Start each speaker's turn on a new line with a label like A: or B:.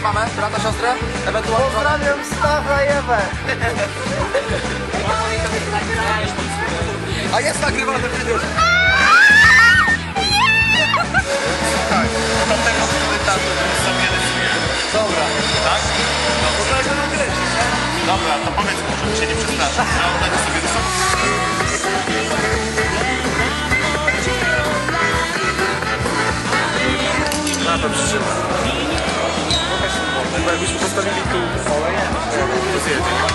A: Pozdrowić mamę, brata, siostrę? Ewentualnie...
B: Pozdrawiam Stacha.
A: A jest nagrywane przecież.
C: Słuchaj, to tego sobie.
A: Dobra.
C: Tak?
A: No, to
C: Dobra, to powiedz mu, się nie przestraszył. Ja oddaję sobie rysować. Na to przytrzymam bo jakbyśmy postawili tu, tu zjedzie.